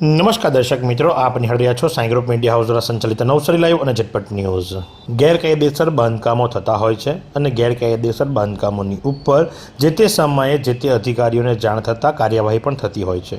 નમસ્કાર દર્શક મિત્રો, આપ નિહાળી રહ્યા છો સાઈ ગ્રુપ મીડિયા હાઉસ દ્વારા સંચાલિત નવસારી લાઈવ અને ઝટપટ ન્યૂઝ. ગેરકાયદેસર બાંધકામો થતા હોય છે અને ગેરકાયદેસર બાંધકામોની ઉપર જે તે સમયે જે તે અધિકારીઓને જાણ થતાં કાર્યવાહી પણ થતી હોય છે.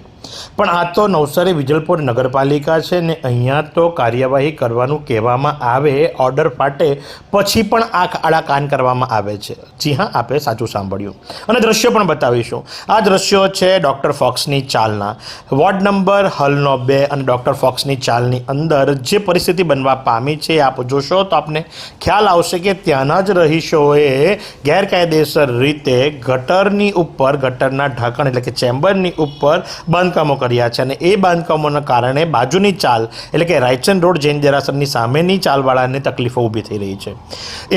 પણ આ તો નવસારી વિજલપોર નગરપાલિકા છે ને અહીંયા તો કાર્યવાહી કરવાનું કહેવામાં આવે, ઓર્ડર ફાટે પછી પણ આંખ આડા કાન કરવામાં આવે છે. જી હા, આપે સાચું સાંભળ્યું. અને દ્રશ્યો પણ બતાવીશું. આ દ્રશ્યો છે ડૉક્ટર ફોક્સની ચાલના. વોર્ડ નંબર હલનો બે અને ડૉક્ટર ફોક્સની ચાલની અંદર જે પરિસ્થિતિ બનવા પામી છે, આપ જોશો તો આપને ખ્યાલ આવશે કે ત્યાંના જ રહીશોએ ગેરકાયદેસર રીતે ગટરની ઉપર, ગટરના ઢાંકણ એટલે કે ચેમ્બરની ઉપર બાંધકામો કર્યા છે અને એ બાંધકામોના કારણે બાજુની ચાલ એટલે કે રાયચંદ રોડ જૈન દેરાસરની સામેની ચાલવાળાને તકલીફો ઊભી થઈ રહી છે.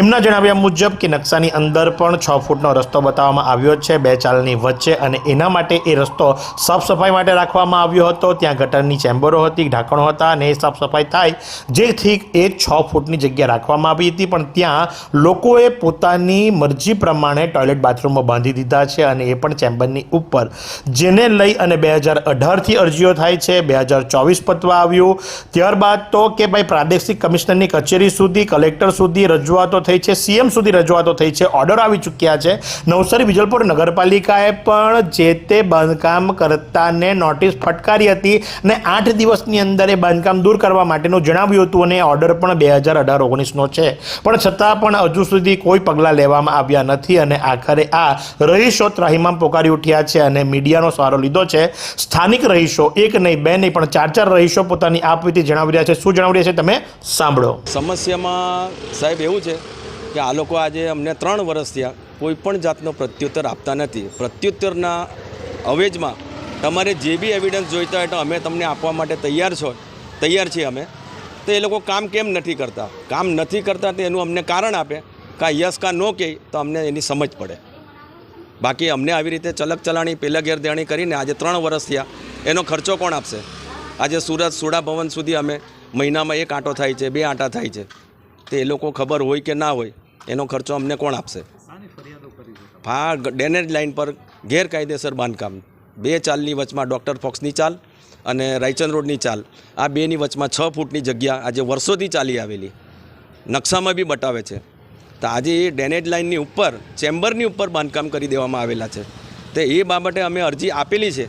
એમના જણાવ્યા મુજબ કે નકશાની અંદર પણ છ ફૂટનો રસ્તો બતાવવામાં આવ્યો છે, બે ચાલની વચ્ચે અને એના માટે એ રસ્તો સાફ સફાઈ માટે રાખવામાં આવ્યો હતો, ત્યાં ગટરની ચેમ્બરો હતી, ઢાંકણો હતા અને એ સાફ સફાઈ થાય. જેથી એ છ ફૂટની જગ્યા રાખવામાં આવી હતી. પણ ત્યાં લોકોએ પોતાની મરજી પ્રમાણે ટોયલેટ બાથરૂમમાં બાંધી દીધા છે અને એ પણ ચેમ્બરની ઉપર. જેને લઈ અને બે હજાર અઢારથી અરજીઓ થાય છે. બે હજાર ચોવીસ પતવા આવ્યું. ત્યારબાદ તો કે ભાઈ પ્રાદેશિક કમિશનરની કચેરી સુધી, કલેક્ટર સુધી રજૂઆતો થઈ છે. સીએમ સુધી રજૂઆતો થઈ છે. ઓર્ડર આવી ચૂક્યા છે. નવસારી વિજલપુર નગરપાલિકાએ પણ જે તે બાંધકામ કરતાને નોટિસ ફટકારી હતી. અને આઠ દિવસની અંદર એ બાંધકામ દૂર કરવા માટેનું જણાવ્યું હતું અને ઓર્ડર પણ બે હજાર અઢાર ઓગણીસનો છે. પણ છતાં પણ હજુ સુધી કોઈ પગલાં લેવામાં આવ્યા નથી અને આખરે આ રહીશો ત્રાહિમામ પોકારી ઉઠ્યા છે અને મીડિયાનો સહારો લીધો છે. સ્થાનિક રહીશો, એક નહીં, બે નહીં, પણ ચાર ચાર રહીશો પોતાની આપવીથી જણાવી રહ્યા છે. શું જણાવી રહ્યા છે તમે? સાંભળો. સમસ્યામાં સાહેબ એવું છે કે આ લોકો આજે અમને ત્રણ વર્ષ થયા. કોઈ પણ જાતનો પ્રત્યુત્તર આપતા નથી. પ્રત્યુત્તરના અવેજમાં તમારે જે બી એવિડન્સ જોઈતા હોય તો અમે તમને આપવા માટે તૈયાર છો. તૈયાર છીએ અમે. તો એ લોકો કામ કેમ નથી કરતા? કામ નથી કરતા તો એનું અમને કારણ આપે. કાં યસ કાં નો કહે તો અમને એની સમજ પડે. બાકી અમને આવી રીતે ચલક ચલાણી પહેલાં ગેરદેણી કરીને આજે ત્રણ વર્ષ થયા. એનો ખર્ચો કોણ આપશે? આજે સુરત સુડા ભવન સુધી અમે મહિનામાં એક આંટો થાય છે બે આંટા થાય છે. તે એ લોકો ખબર હોય કે ના હોય એનો ખર્ચો અમને કોણ આપશે? હા ડેનેજ લાઇન પર ગેરકાયદેસર બાંધકામ. બે ચાલની વચમાં ડૉક્ટર ફોક્સની ચાલ અને રાયચંદ રોડની ચાલ. આ બેની વચમાં છ ફૂટની જગ્યા આજે વર્ષોથી ચાલી આવેલી. નકશામાં બી બતાવે છે. તો આજે એ ડેનેજ લાઇનની ઉપર, ચેમ્બરની ઉપર બાંધકામ કરી દેવામાં આવેલા છે. તો એ બાબતે અમે અરજી આપેલી છે.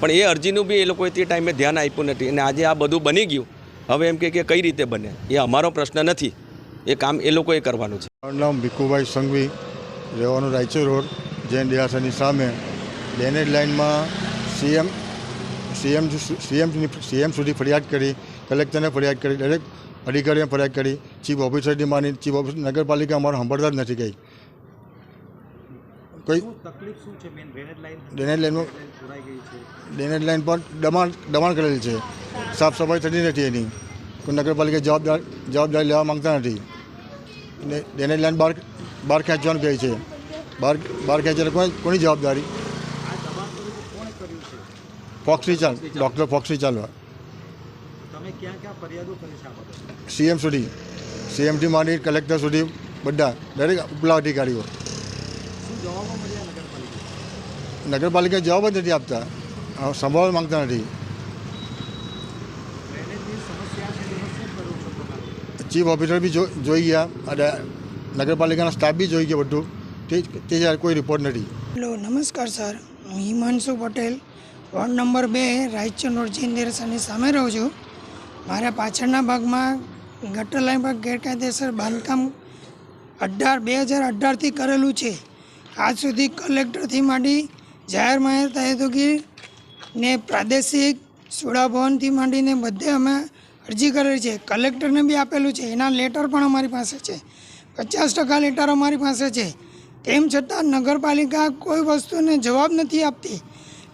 પણ એ અરજીનું બી એ લોકોએ તે ટાઈમે ધ્યાન આપ્યું નથી અને આજે આ બધું બની ગયું. હવે એમ કે કે કઈ રીતે બને? એ અમારો પ્રશ્ન નથી. એ કામ એ લોકોએ કરવાનું છે. મારું નામ ભીખુભાઈ સંઘવી, રહેવાનું રાયચુર રોડ, જૈન દેહાસરની સામે. ડેનેજ લાઇનમાં સીએમ સીએમ સીએમ સીએમ સુધી ફરિયાદ કરી કલેક્ટરને ફરિયાદ કરી દરેક અધિકારીને ફરિયાદ કરી. ચીફ ઓફિસરની માની ચીફ ઓફિસર નગરપાલિકા અમારો સાંભળતા જ નથી ગઈ. કઈ તકલીફ શું છે મેન ડ્રેનેજ ડેનેજ લાઇનમાં ડેનેજ લાઇન પણ દબાણ દબાણ કરેલી છે. સાફ સફાઈ થતી નથી એની. કોઈ નગરપાલિકા જવાબદાર જવાબદારી લેવા માંગતા નથી. અને ડેનેજ લાઇન બહાર બહાર ખેંચવાનું કહે છે. બહાર બહાર ખેંચે કોઈ કોની જવાબદારી? ફોક્સની ચાલ ડૉક્ટર ફોક્સની ચાલવા તમે ક્યાં ક્યાં ફરિયાદો કરી છે આ બાબતે? સીએમ સુધી સીએમથી માંડી કલેક્ટર સુધી બધા દરેક ઉપલા અધિકારીઓ. શું જવાબો મળ્યા નગરપાલિકા નગરપાલિકા જવાબ જ નથી આપતા. અ, સંભાળવા માંગતા નથી. ડ્રેનેજની સમસ્યા છે તેનું શું કરવું છો પોતાનું ચીફ ઓફિસર બી જો જોઈ ગયા અને નગરપાલિકાના સ્ટાફ બી જોઈ ગયા બધું. તે તે જ્યારે કોઈ રિપોર્ટ નથી. હેલો નમસ્કાર સર હું હિમાંશુ પટેલ વોર્ડ નંબર બે, રાયચંદ રોડ જૈન સામે રહું છું. મારા પાછળના ભાગમાં ગટર લાઈન પર ગેરકાયદેસર બાંધકામ અઢાર, બે હજાર અઢારથી કરેલું છે. આજ સુધી કલેક્ટરથી માંડી જાહેર માહેર તહેતુગી ને પ્રાદેશિક સુડાભવનથી માંડીને બધે અમે અરજી કરેલી છે. કલેક્ટરને બી આપેલું છે. એના લેટર પણ અમારી પાસે છે. પચાસ ટકા લેટર અમારી પાસે છે. તેમ છતાં નગરપાલિકા કોઈ વસ્તુને જવાબ નથી આપતી.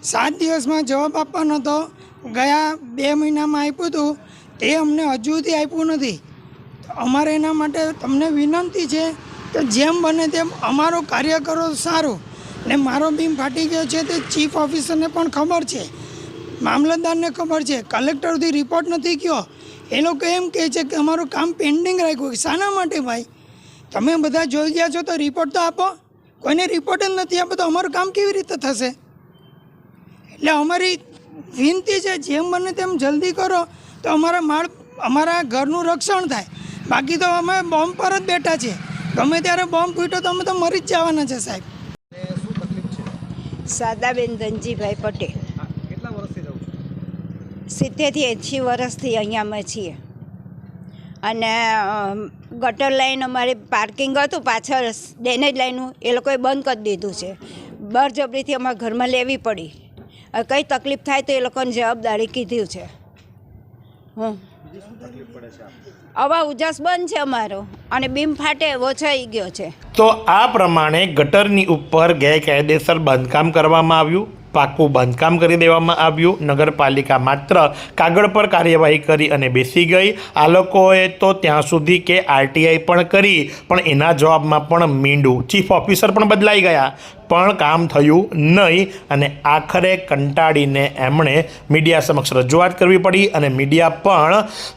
સાત દિવસમાં જવાબ આપવાનો હતો ગયા બે મહિનામાં આપ્યું હતું તે અમને હજુ સુધી આપ્યું નથી. અમારે એના માટે તમને વિનંતી છે કે જેમ બને તેમ અમારો કાર્ય કરો સારું. ને મારો બીમ ફાટી ગયો છે તે ચીફ ઓફિસરને પણ ખબર છે. મામલતદારને ખબર છે. કલેક્ટર રિપોર્ટ નથી ગયો. એ લોકો એમ કહે છે કે અમારું કામ પેન્ડિંગ રાખ્યું શાના માટે ભાઈ? તમે બધા જોઈ ગયા છો તો રિપોર્ટ તો આપો. કોઈને રિપોર્ટ જ નથી આપો તો અમારું કામ કેવી રીતે થશે? એટલે અમારી વિનંતી છે જેમ બને તેમ જલ્દી કરો તો અમારા માળ અમારા ઘરનું રક્ષણ થાય. બાકી તો અમે બોમ્બ પર જ બેઠા છીએ. ગમે ત્યારે બોમ્બ ફૂટ્યો તો અમે તો મરી જ જવાના છે સાહેબ. અને શું તકલીફ સાદાબેન ધનજીભાઈ પટેલ. કેટલા વર્ષથી રહો છો? સિત્તેરથી એંશી વર્ષથી અહીંયા અમે છીએ. અને ગટર લાઈન અમારે પાર્કિંગ હતું પાછળ ડેનેજ લાઈનનું એ લોકોએ બંધ કરી દીધું છે. બરજબરીથી અમારા ઘરમાં લેવી પડી. કંઈ તકલીફ થાય તો એ લોકોને જવાબદારી કીધું છે. હું શું પડે છે આવા ઉજાસ બંધ છે અમારો અને બીમ ફાટે એવો થઈ ગયો છે. તો આ પ્રમાણે ગટરની ઉપર ગેરકાયદેસર બાંધકામ કરવામાં આવ્યું, પાકું બાંધકામ કરી દેવામાં આવ્યું, નગરપાલિકા માત્ર કાગળ પર કાર્યવાહી કરી અને બેસી ગઈ. આ લોકોએ તો ત્યાં સુધી કે આરટીઆઈ પણ કરી, પણ એના જવાબમાં પણ મીંડું. ચીફ ઓફિસર પણ બદલાઈ ગયા. પણ કામ થયું નહીં અને આખરે કંટાળીને એમણે મીડિયા સમક્ષ રજૂઆત કરવી પડી અને મીડિયા પણ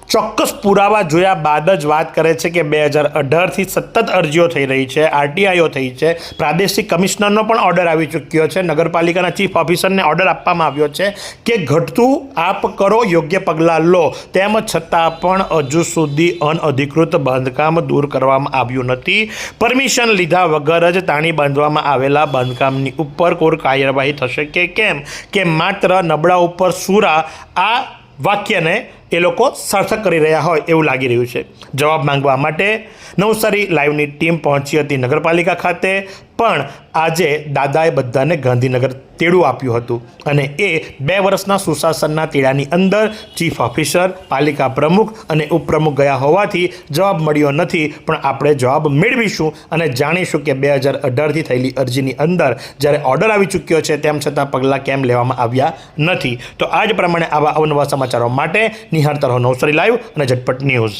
ચોક્કસ પુરાવા જોયા બાદ જ વાત કરે છે કે બે હજાર અઢારથી સતત અરજીઓ થઈ રહી છે, આરટીઆઈઓ થઈ છે, પ્રાદેશિક કમિશનરનો પણ ઓર્ડર આવી ચૂક્યો છે, નગરપાલિકાના ચીફ ઓફિસરને ઓર્ડર આપવામાં આવ્યો છે કે ઘટતું આપ કરો, યોગ્ય પગલાં લો. તેમ છતાં પણ હજુ સુધી અનઅધિકૃત બાંધકામ દૂર કરવામાં આવ્યું નથી. પરમિશન લીધા વગર જ તાણી બાંધવામાં આવેલા બાંધકામની ઉપર કોઈ કાર્યવાહી થશે કે કેમ? કે માત્ર નબળા ઉપર સુરા આ વાક્યને એ લોકો સાર્થક કરી રહ્યા હોય એવું લાગી રહ્યું છે. જવાબ માંગવા માટે નવસારી લાઈવની ટીમ પહોંચી હતી નગરપાલિકા ખાતે. પણ આજે દાદાએ બધાને ગાંધીનગર તેડું આપ્યું હતું. અને એ બે વર્ષના સુશાસનના તેડાની અંદર ચીફ ઓફિસર, પાલિકા પ્રમુખ અને ઉપપ્રમુખ ગયા હોવાથી જવાબ મળ્યો નથી. પણ આપણે જવાબ મેળવીશું અને જાણીશું કે બે હજાર અઢારથી થયેલી અરજીની અંદર જ્યારે ઓર્ડર આવી ચૂક્યો છે તેમ છતાં પગલાં કેમ લેવામાં આવ્યા નથી. તો આ જ પ્રમાણે આવા અવનવા સમાચારો માટે નિહાર તરફ નવસરી લાઈવ અને ઝટપટ ન્યૂઝ.